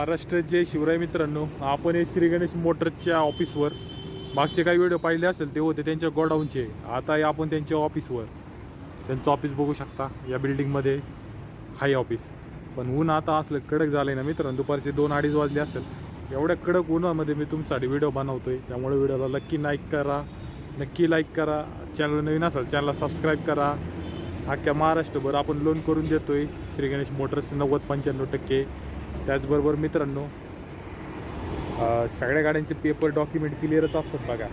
महाराष्ट्राचे शिवराय मित्रांनो. आपण हे श्री गणेश मोटरच्या ऑफिसवर मागचे काही व्हिडिओ पाहिले असेल ते होते त्यांच्या गोडाऊनचे. आता हे आपण त्यांच्या ऑफिसवर. त्यांचं ऑफिस बघू शकता. या बिल्डिंगमध्ये हाय ऑफिस. पण ऊन आता असलं कडक झालं आहे ना मित्रांनो. दुपारचे दोन अडीच वाजले असेल. एवढ्या कडक उन्हामध्ये मी तुमच्यासाठी व्हिडिओ बनवतोय. त्यामुळे व्हिडिओला नक्की लाईक करा. नक्की लाईक करा. चॅनल नवीन असाल चॅनलला सबस्क्राईब करा. अख्ख्या महाराष्ट्रभर आपण लोन करून देतोय. श्री गणेश मोटर्स नव्वद पंच्याण्णव टक्के. त्याचबरोबर मित्रांनो सगळ्या गाड्यांचे पेपर डॉक्युमेंट क्लिअरच असतात बघा.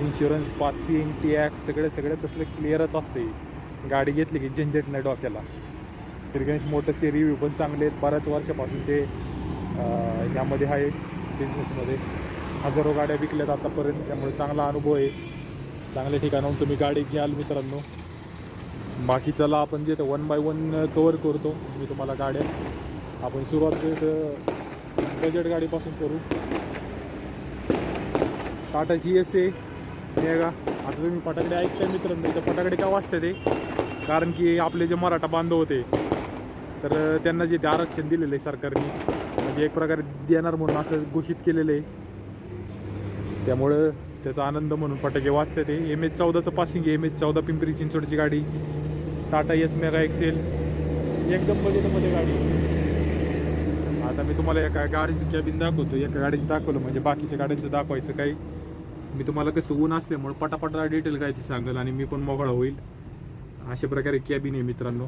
इन्शुरन्स पासिंग टॅक्स सगळे सगळे तसले क्लिअरच असते. गाडी घेतली की झंझट नाही डॉक्याला. श्रीगणेश मोटरचे रिव्ह्यू पण चांगले आहेत. बऱ्याच वर्षापासून ते यामध्ये आहे बिझनेसमध्ये हजारो गाड्या विकल्यात आतापर्यंत. त्यामुळे चांगला अनुभव आहे. चांगल्या ठिकाणाहून तुम्ही गाडी घ्याल मित्रांनो. बाकी चला आपण जे वन बाय वन कवर करतो मी तुम्हाला गाड्या आपण सुरुवात बजेट गाडीपासून करू. टाटाची एस ए मेगा. आता तुम्ही फटाकडे ऐकताय मित्रांनो तर फटाकडे का वाजते ते? कारण की आपले जे मराठा बांधव होते तर त्यांना जे ते आरक्षण दिलेलं आहे सरकारने म्हणजे एक प्रकारे देणार म्हणून असं घोषित केलेलं आहे त्यामुळं त्याचा आनंद म्हणून फटाके वाजते ते. एम एच चौदाचं पासिंग एम एच चौदा पिंपरी चिंचवडची गाडी. Tata Ace Mega XL. एकदम बजेटमध्ये गाडी. आता मी तुम्हाला एका गाडीचं कॅबिन दाखवतो. एका गाडीचं दाखवलं म्हणजे बाकीच्या गाड्यांचं दाखवायचं काही. मी तुम्हाला कसं ऊन असल्यामुळे पटापटा डिटेल काय ते सांगेल आणि मी पण मोकळा होईल. अशा प्रकारे कॅबिन आहे मित्रांनो.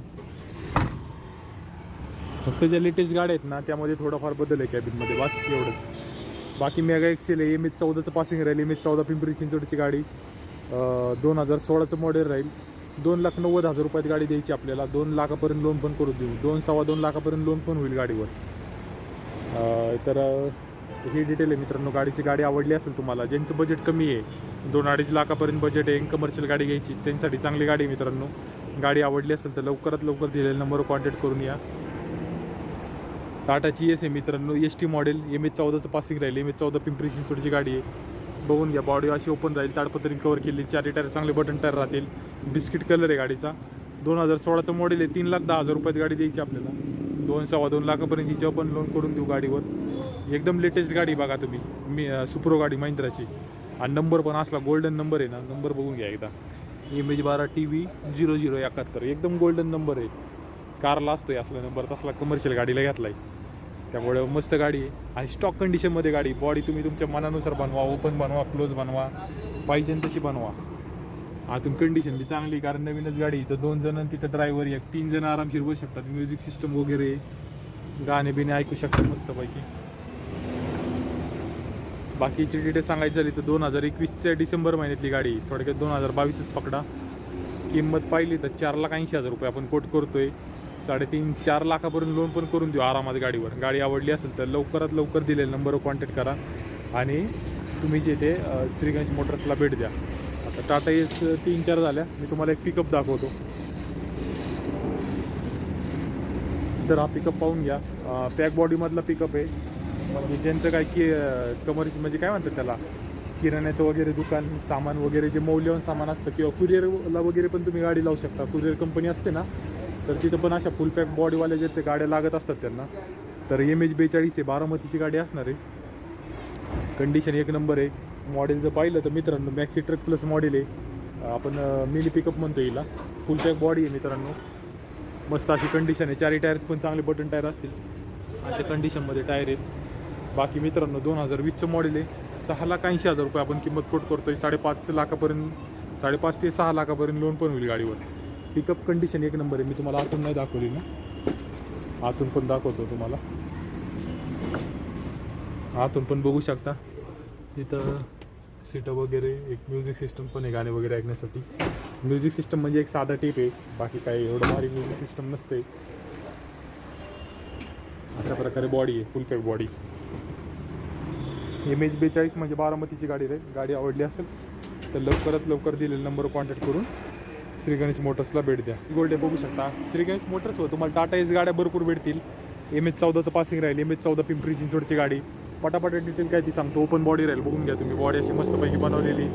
फक्त ज्या लेटेस्ट गाड्या आहेत ना त्यामध्ये थोडाफार बदल आहे कॅबिनमध्ये बस एवढंच. बाकी मेगा एक्सेल आहे. एम एच चौदाचं पासिंग राहील. एम एच चौदा पिंपरी चिंचवडची गाडी. दोन हजार सोळाचं मॉडेल राहील. दोन लाख नव्वद हजार रुपयात गाडी द्यायची आपल्याला. दोन लाखापर्यंत लोन पण करून देऊ. दोन सव्वा दोन लाखापर्यंत लोन पण होईल गाडीवर. तर ही डिटेल आहे मित्रांनो. गाडीची गाडी आवडली असेल तुम्हाला ज्यांचं बजेट कमी आहे दोन अडीच लाखापर्यंत बजेट आहे कमर्शियल गाडी घ्यायची त्यांच्यासाठी चांगली गाडी आहे मित्रांनो. गाडी आवडली असेल तर लवकरात लवकर दिलेल्या नंबरवर कॉन्टॅक्ट करून या. टाटाची एस आहे मित्रांनो Ace T model M H चौदाचं passing राहील. एम एच चौदा पिंपरी चिंचवडची गाडी आहे. बघून घ्या बॉडी अशी ओपन राहील ताडपत्री कवर केली चारी टायर चांगले बटन टायर राहतील. बिस्किट कलर आहे गाडीचा. दोन हजार सोळाचं मॉडेल आहे तीन लाख दहा हजार रुपयात गाडी द्यायची आपल्याला. दोन सव्वा दोन लाखापर्यंत हिच्यावर पण लोन करून देऊ गाडीवर. एकदम लेटेस्ट गाडी बघा तुम्ही. मी सुप्रो गाडी महिंद्राची. आणि नंबर पण असला गोल्डन नंबर आहे ना नंबर बघून घ्या एकदा. एम एच बारा टी व्ही झिरो झिरो एकाहत्तर. एकदम गोल्डन नंबर आहे. कारला असतो आहे असला नंबर तसला कमर्शियल गाडीला घेतलाय. त्यामुळे मस्त गाडी आहे. आणि स्टॉक कंडिशनमध्ये गाडी बॉडी तुम्ही तुमच्या मनानुसार बनवा ओपन बनवा क्लोज बनवा पाहिजे तशी बनवा. आतून कंडिशन बी चांगली कारण नवीनच गाडी तर दोन जण तिथं ड्रायव्हर एक. तीन जण आरामशीर बसू शकतात. म्युझिक सिस्टम वगैरे गाणे बिणे ऐकू शकतात मस्तपैकी. बाकीचे डिटेल सांगायचं झाली तर दोन हजार एकवीसच्या डिसेंबर महिन्यातली गाडी थोडक्यात दोन हजार बावीसच पकडा. किंमत पाहिली तर चार लाख ऐंशी हजार रुपये आपण कोट करतोय. साडेतीन चार लाखापर्यंत लोन पण करून देऊ आरामात गाडीवर. गाडी आवडली असेल तर लवकरात लवकर दिलेल्या नंबरवर कॉन्टॅक्ट करा. आणि तुम्ही जे ते श्रीगणेश मोटर्सला भेट द्या. टाटा एस तीन चार झाल्या. मी तुम्हाला एक पिकअप दाखवतो. तर हा पिकअप पाहून घ्या. पॅक बॉडीमधला पिकअप आहे. म्हणजे ज्यांचं काय की कमर्शियल म्हणजे काय म्हणतात त्याला? किराण्याचं वगैरे दुकान सामान वगैरे जे मौल्यवान सामान असतं किंवा कुरिअरला वगैरे पण तुम्ही गाडी लावू शकता. कुरिअर कंपनी असते ना तर तिथं पण अशा फुल पॅक बॉडीवाल्या जे ते गाड्या लागत असतात त्यांना. तर एम एच बेचाळीस आहे बारामतीची गाडी असणार आहे. कंडिशन एक नंबर आहे. मॉडेल जर पाहिलं तर मित्रांनो मॅक्सी ट्रक प्लस मॉडेल आहे. आपण मिनी पिकअप म्हणतो हिला. फुल टॅक बॉडी आहे मित्रांनो. मस्त अशी कंडिशन आहे. चारी टायर्स पण चांगले बटन टायर असतील. अशा कंडिशनमध्ये टायर आहेत. बाकी मित्रांनो दोन हजार वीसचं मॉडेल आहे. सहा लाख ऐंशी हजार रुपये आपण किंमत कोट करतो आहे साडेपाच लाखापर्यंत साडेपाच ते सहा लाखापर्यंत लोन पण होईल गाडीवर. पिकअप कंडिशन एक नंबर आहे. मी तुम्हाला आतून नाही दाखवली ना. आतून पण दाखवतो तुम्हाला. आतून पण बघू शकता. इथं सीटं वगैरे एक म्युझिक सिस्टम पण आहे गाणे वगैरे ऐकण्यासाठी. म्युझिक सिस्टम म्हणजे एक साधा टेप आहे बाकी काही एवढं भारी म्युझिक सिस्टम नसते अशा प्रकारे बॉडी आहे full pack body M H बेचाळीस म्हणजे बारामतीची गाडी रे. गाडी आवडली असेल तर लवकरात लवकर दिलेला नंबर कॉन्टॅक्ट करून श्री गणेश मोटर्सला भेट द्या. गोल्डे बघू शकता. श्री गणेश मोटर्सवर तुम्हाला टाटा एस गाड्या भरपूर भेटतील. एम एच चौदाचं पासिंग राहील. एम एच चौदा पिंपरी चिंचवडची गाडी. पटापट डिटेल काय ती सांगतो. ओपन बॉडी राहील बघून घ्या तुम्ही. बॉडी अशी मस्तपैकी बनवलेली.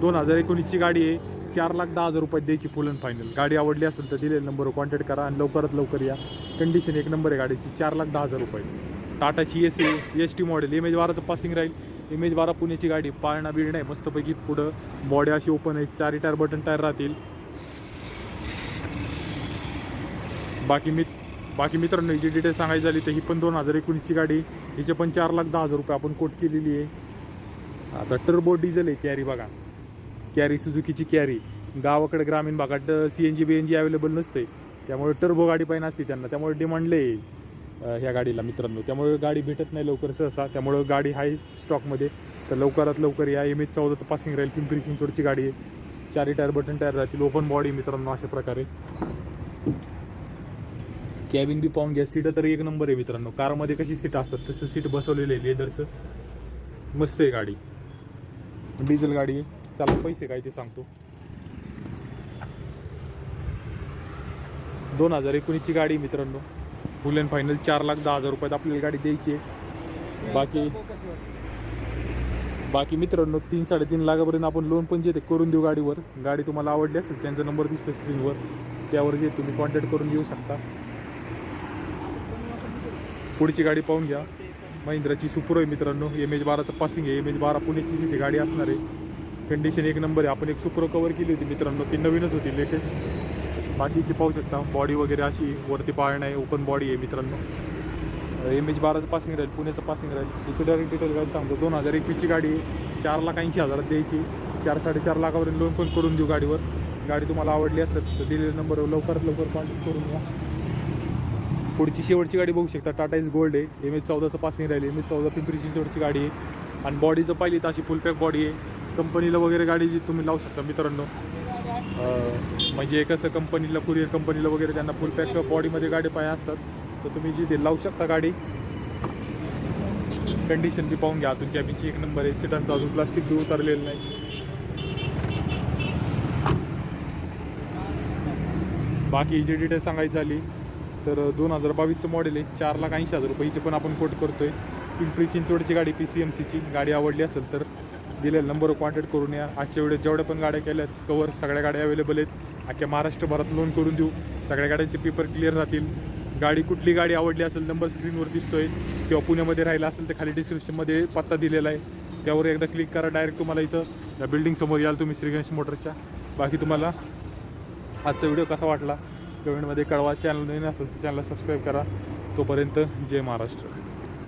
दोन हजार एकोणीसची गाडी आहे. चार लाख दहा हजार रुपयात द्यायची फुल अँड फायनल गाडी आवडली असेल तर दिलेल्या नंबरवर कॉन्टॅक्ट करा आणि लवकरात लवकर या. कंडिशन एक नंबर आहे गाडीची. चार लाख दहा हजार रुपये. टाटाची S S T model M H बाराचं passing राहील एम एच बारा पुण्याची गाडी. पाळणा बिळणं आहे. मस्तपैकी पुढं बॉडी अशी ओपन आहे. चारी टायर बटन टायर राहतील. बाकी मी बाकी मित्रांनो जी डिटेल सांगायची झाली तर ही पण दोन हजार एकोणीसची गाडी हिचे पण चार लाख दहा हजार रुपये आपण कोट केलेली आहे. आता टर्बो डिझेल आहे कॅरी बघा. कॅरी सुझुकीची कॅरी गावाकडे ग्रामीण भागात C N G B N G available नसते त्यामुळे टर्बो गाडी पाहिजे असते त्यांना. त्यामुळे डिमांड लय आहे, ह्या गाडीला मित्रांनो. त्यामुळे गाडी भेटत नाही लवकर सहसा. त्यामुळे गाडी आहे स्टॉकमध्ये तर लवकरात लवकर या एम एच चौदाचं पासिंग राहील पिंपरी चिंचवडची गाडी आहे. चारी टायर बटन टायर राहतील. ओपन बॉडी मित्रांनो अशा प्रकारे. कॅबिन बी पाहून घ्या. सीट तर एक नंबर आहे मित्रांनो. कारमध्ये कशी सीट असतात? तसं सीट बसवलेलं आहे लेदरचं मस्त आहे गाडी. डिझेल गाडी आहे. चला पैसे काय ते सांगतो. दोन हजार एकोणीसची गाडी आहे मित्रांनो. फुल अँड फायनल चार लाख दहा हजार रुपयात आपल्याला गाडी द्यायची आहे. बाकी बाकी मित्रांनो तीन साडेतीन लाखापर्यंत आपण लोन पण जे ते करून देऊ गाडीवर. गाडी तुम्हाला आवडली असेल त्यांचा नंबर दिसतो स्क्रीनवर त्यावर जे तुम्ही कॉन्टॅक्ट करून येऊ शकता. पुढची गाडी पाहून घ्या. महिंद्राची सुपर आहे मित्रांनो एम एच बाराचं पासिंग आहे. एम एच बारा पुण्याची तिथे गाडी असणार आहे. कंडिशन एक नंबर आहे. आपण एक सुपर कवर केली होती मित्रांनो. ती नवीनच होती लेटेस्ट. बाकीची पाहू शकता. बॉडी वगैरे अशी वरती पाळणं आहे ओपन बॉडी आहे मित्रांनो. एम एच बाराचं पासिंग राहील. पुण्याचं पासिंग राहील. तिथे डायरेक्ट डिटेल गाडी सांगतो. दोन हजार एकवीसची गाडी आहे. चार लाख ऐंशी हजारात द्यायची. चार साडेचार लाखापर्यंत लोन पण करून देऊ गाडीवर. गाडी तुम्हाला आवडली असेल तर दिलेल्या नंबरवर लवकरात लवकर कॉन्टॅक्ट करून घ्या. पुढची शेवटची गाडी बघू शकता. टाटा इज गोल्ड आहे. एम एच चौदाचं पासिंग राहिली एम एच चौदा पिंपरी चिंचवडची गाडी आहे. आणि बॉडीचं पाहिली तर अशी फुलपॅक बॉडी आहे. कंपनीला वगैरे गाडी जी तुम्ही लावू शकता मित्रांनो. म्हणजे कसं कंपनीला कुरिअर कंपनीला वगैरे त्यांना फुलपॅक बॉडीमध्ये गाडी पाहिजे असतात. तर तुम्ही जिथे लावू शकता गाडी. कंडिशन बी पाहून घ्या. अजून कॅबिनची एक नंबर आहे. सिटांचं अजून प्लास्टिक बी उतरलेलं नाही. बाकी जी डिटेल सांगायची झाली तर दोन हजार बावीसचं मॉडेल आहे. चार लाख ऐंशी हजार रुपयाची पण आपण कोट करतोय. पिंपरी चिंचवडची गाडी पी सी एम सीची गाडी आवडली असेल तर दिलेल्या नंबरवर कॉन्टॅक्ट करून या. आजच्या वेळेस जेवढ्या पण गाड्या केल्यात कवर सगळ्या गाड्या अवेलेबल आहेत. अख्ख्या महाराष्ट्रभरात लोन करून देऊ. सगळ्या गाड्यांचे पेपर क्लिअर राहतील. गाडी कुठली गाडी आवडली असेल नंबर स्क्रीनवर दिसतोय. किंवा पुण्यामध्ये राहिला असेल तर खाली डिस्क्रिप्शनमध्ये पत्ता दिलेला आहे. त्यावर एकदा क्लिक करा. डायरेक्ट तुम्हाला इथं या बिल्डिंगसमोर याल तुम्ही श्रीगणेश मोटरच्या बाकी तुम्हाला आजचा व्हिडिओ कसा वाटला? कमेंटमध्ये कळवा. चॅनल नवीन असेल तर चॅनलला सबस्क्राईब करा. तोपर्यंत जय महाराष्ट्र.